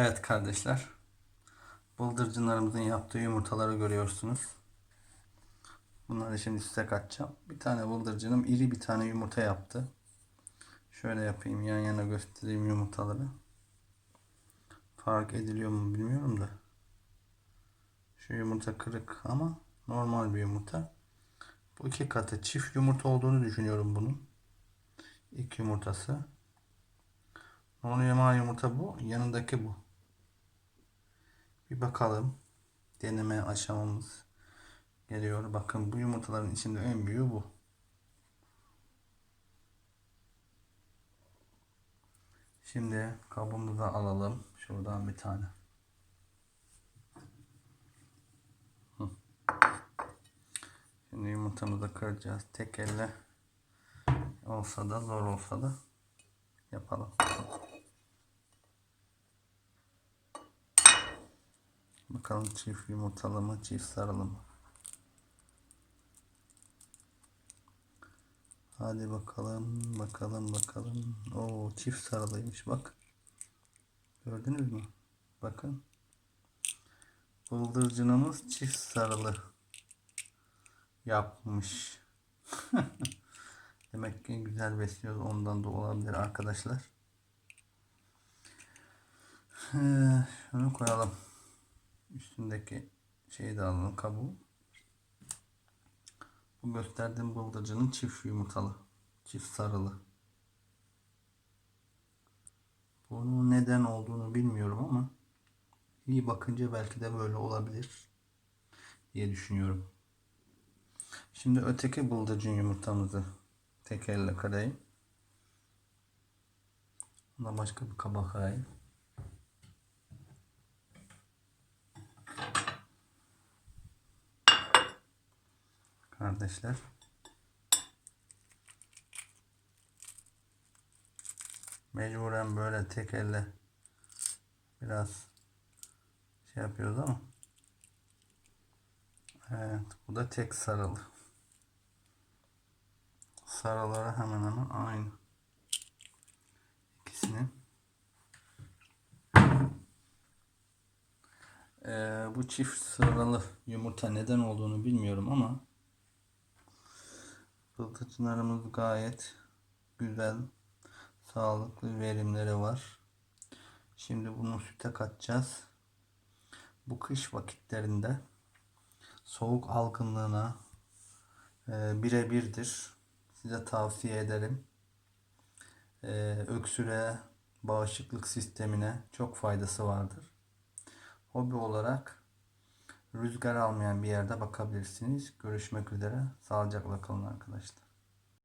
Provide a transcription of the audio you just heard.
Evet kardeşler. Bıldırcınlarımızın yaptığı yumurtaları görüyorsunuz. Bunları şimdi size katacağım. Bir tane bıldırcınım iri bir tane yumurta yaptı. Şöyle yapayım yan yana göstereyim yumurtaları. Fark ediliyor mu bilmiyorum da. Şu yumurta kırık ama normal bir yumurta. Bu iki katı çift yumurta olduğunu düşünüyorum bunun. İlk yumurtası. Normal yumurta bu. Yanındaki bu. Bir bakalım. Deneme aşamamız geliyor. Bakın bu yumurtaların içinde en büyüğü bu. Şimdi kabımızı alalım. Şuradan bir tane. Şimdi yumurtamızı kıracağız. Tek elle olsa da zor olsa da yapalım. Bakalım çift yumurtalı mı, çift sarılı? Hadi bakalım, bakalım, bakalım. Oo, çift sarılıymış bak. Gördünüz mü? Bakın. Bıldırcınımız çift sarılı yapmış. Demek ki güzel besliyoruz. Ondan da olabilir arkadaşlar. Ee, şunu koyalım. Üstündeki şeyi de alalım kabuğu. Bu gösterdiğim bıldırcının çift yumurtalı. Çift sarılı. Bunun neden olduğunu bilmiyorum ama iyi bakınca belki de böyle olabilir diye düşünüyorum. Şimdi öteki bıldırcın yumurtamızı tek elle kırayım. Buna başka bir kaba kırayım. Kardeşler. Mecburen böyle tek elle biraz şey yapıyoruz ama Evet bu da tek sarılı. Sarıları hemen hemen aynı. İkisinin. Ee, bu çift sıralı yumurta neden olduğunu bilmiyorum ama bıldırcınlarımız gayet güzel, sağlıklı verimleri var. Şimdi bunu süte katacağız. Bu kış vakitlerinde soğuk algınlığına e, birebirdir. Size tavsiye ederim. E, öksüre, bağışıklık sistemine çok faydası vardır. Hobi olarak rüzgar almayan bir yerde bakabilirsiniz. Görüşmek üzere. Sağlıcakla kalın arkadaşlar.